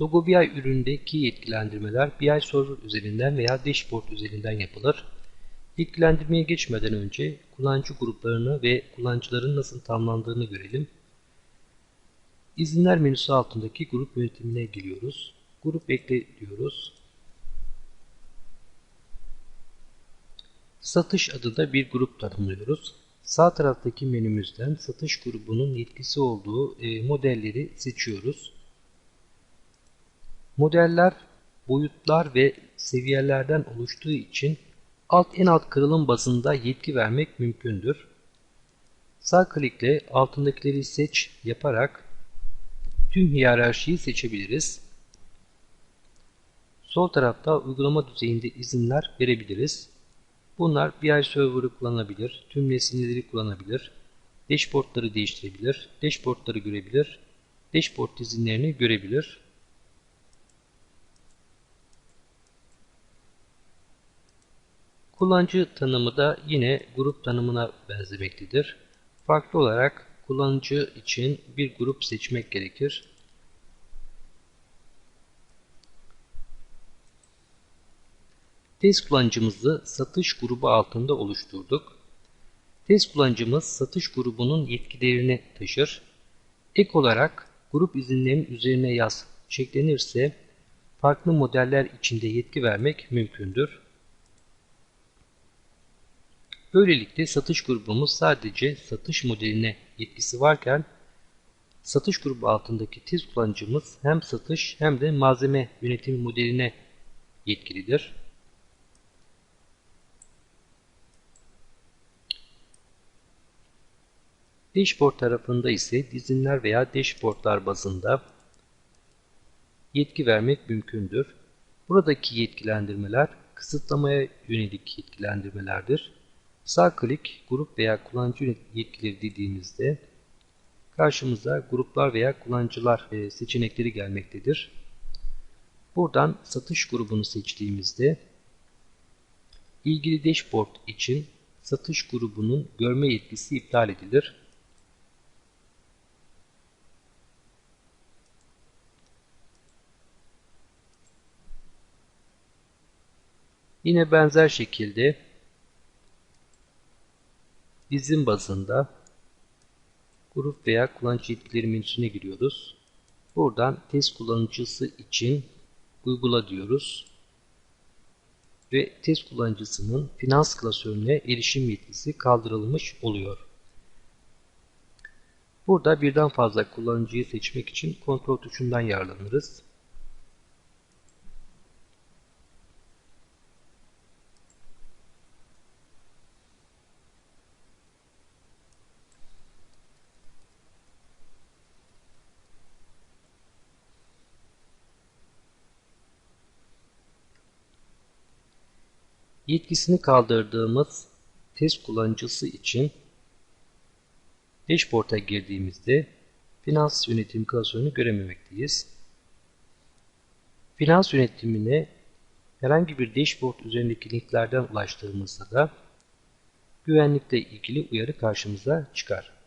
Logo BI ürünündeki yetkilendirmeler BI Server üzerinden veya Dashboard üzerinden yapılır. Yetkilendirmeye geçmeden önce kullanıcı gruplarını ve kullanıcıların nasıl tamamlandığını görelim. İzinler menüsü altındaki grup yönetimine giriyoruz. Grup ekle diyoruz. Satış adında bir grup tanımlıyoruz. Sağ taraftaki menümüzden satış grubunun yetkisi olduğu e, modelleri seçiyoruz. Modeller boyutlar ve seviyelerden oluştuğu için alt en alt kırılım bazında yetki vermek mümkündür. Sağ klikle altındakileri seç yaparak tüm hiyerarşiyi seçebiliriz. Sol tarafta uygulama düzeyinde izinler verebiliriz. Bunlar BI Server'ı kullanabilir, tüm nesneleri kullanabilir, dashboardları değiştirebilir, dashboardları görebilir, dashboard izinlerini görebilir. Kullanıcı tanımı da yine grup tanımına benzemektedir. Farklı olarak kullanıcı için bir grup seçmek gerekir. Test kullanıcımızı satış grubu altında oluşturduk. Test kullanıcımız satış grubunun yetkilerini taşır. Ek olarak grup izinlerinin üzerine yaz çeklenirse farklı modeller içinde yetki vermek mümkündür. Böylelikle satış grubumuz sadece satış modeline yetkisi varken satış grubu altındaki test kullanıcımız hem satış hem de malzeme yönetimi modeline yetkilidir. Dashboard tarafında ise dizinler veya dashboardlar bazında yetki vermek mümkündür. Buradaki yetkilendirmeler kısıtlamaya yönelik yetkilendirmelerdir. Sağ klik grup veya kullanıcı yetkileri dediğimizde karşımıza gruplar veya kullanıcılar e, seçenekleri gelmektedir. Buradan satış grubunu seçtiğimizde ilgili dashboard için satış grubunun görme yetkisi iptal edilir. Yine benzer şekilde dizin bazında grup veya kullanıcı yetkileri menüsüne giriyoruz. Buradan test kullanıcısı için uygula diyoruz. Ve test kullanıcısının finans klasörüne erişim yetkisi kaldırılmış oluyor. Burada birden fazla kullanıcıyı seçmek için kontrol tuşundan yararlanırız. Yetkisini kaldırdığımız test kullanıcısı için Dashboard'a girdiğimizde finans yönetim klasörünü görememekteyiz. Finans yönetimine herhangi bir dashboard üzerindeki linklerden ulaştığımızda da güvenlikle ilgili uyarı karşımıza çıkar.